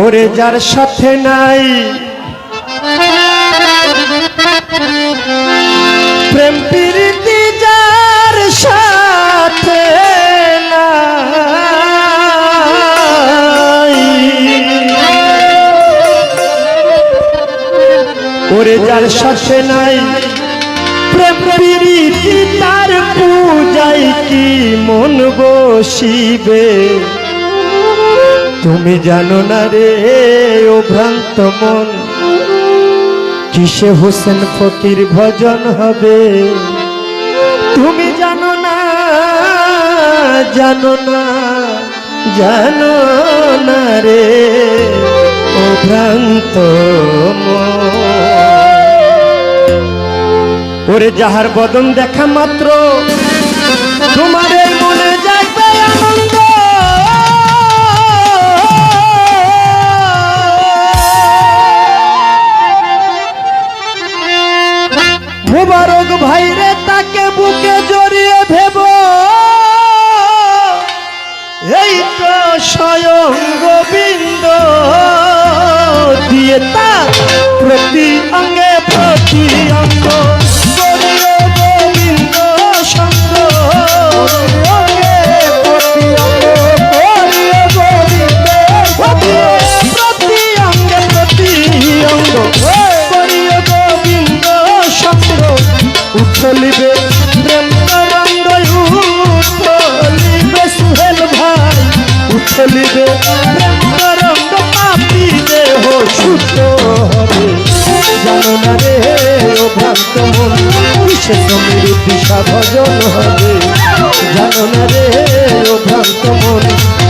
ওরে যার সাথে নাই, প্রেম প্রীতি যার সাথে ওরে যার সাথে নাই, প্রেম প্রীতি তার পূজাই কি মন বসিবে? তুমি জানো না রে, ও ভ্রান্ত মন। কিসে হোসেন ফকির ভজন হবে? তুমি জানো না জানো না জানো না রে, ও ভ্রান্ত ওরে যাহার বদন দেখা মাত্র, তোমার উঠলিবে প্রেম পাপি দেহ সুস্থ হবে। জানো না রে ও ভ্রান্ত মন কিসে সমীর দিশা ভজন হবে। জানো না রে ও ভ্রান্ত মন,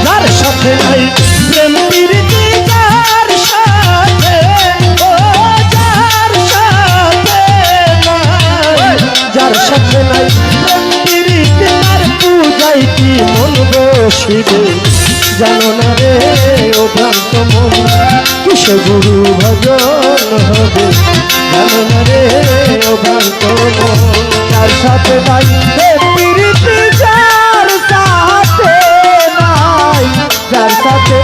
যার সাথে নাই সাথে নাই। পূজাই কি মন বসিবে? জানো না রে, ও ভ্রান্ত মন, কিসে গুরু ভজন হবে? জানো না রে, ও ভ্রান্ত মন, তার সাথে প্রেম প্রীতি, যার সাথে নাই, যার সাথে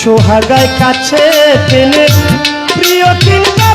সোহাগায় কাছে প্রিয় কিংবা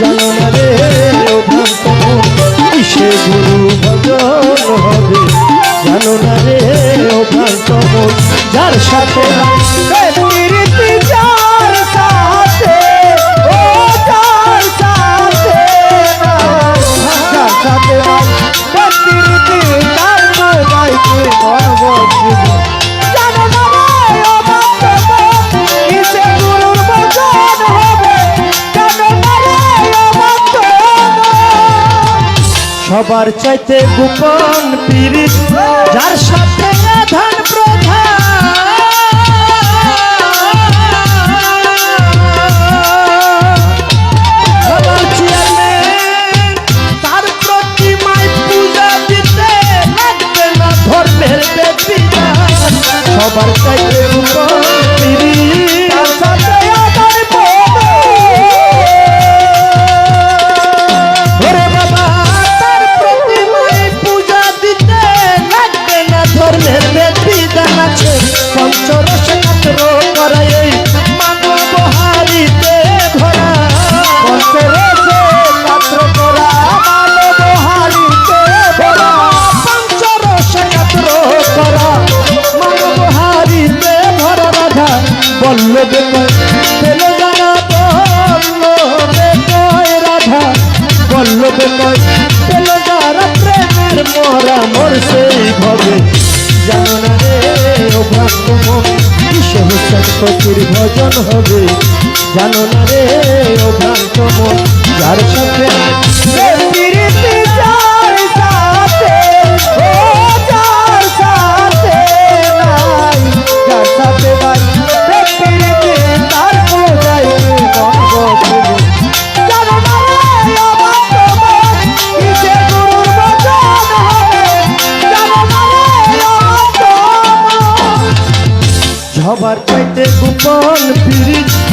জানো না রে কিসে গুরু ভজন হবে? জানো না রে ও ভ্রান্ত যার সাথে আসবে প্রীতি সবার চাইতে গোপন পীড়িত আমার সেই ভবে। জানো না রে, ও ভক্তমন ভজন হবে? জানো না রে, ও ভক্তমন যার সাথে সবার চাইতে গোপন পিরিত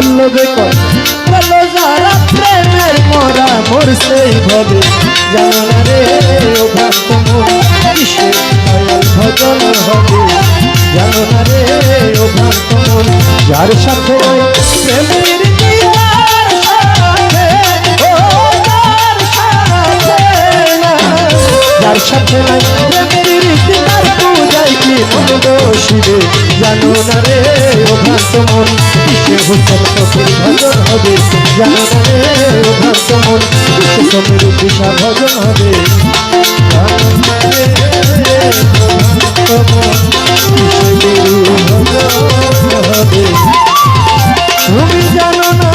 বল্লবে কই পেল যারা প্রেমের মরা মোর সেই ভবে রে ভজন হবে। রে যার সাথে যার সাথে নাই মন বসিবে জানো না রে ভ্রান্ত মন, কিসে হোসেন কপিল ভজন হবে? জানো না রে ভ্রান্ত মন দিশা ভজন হবে? তুমি জানো না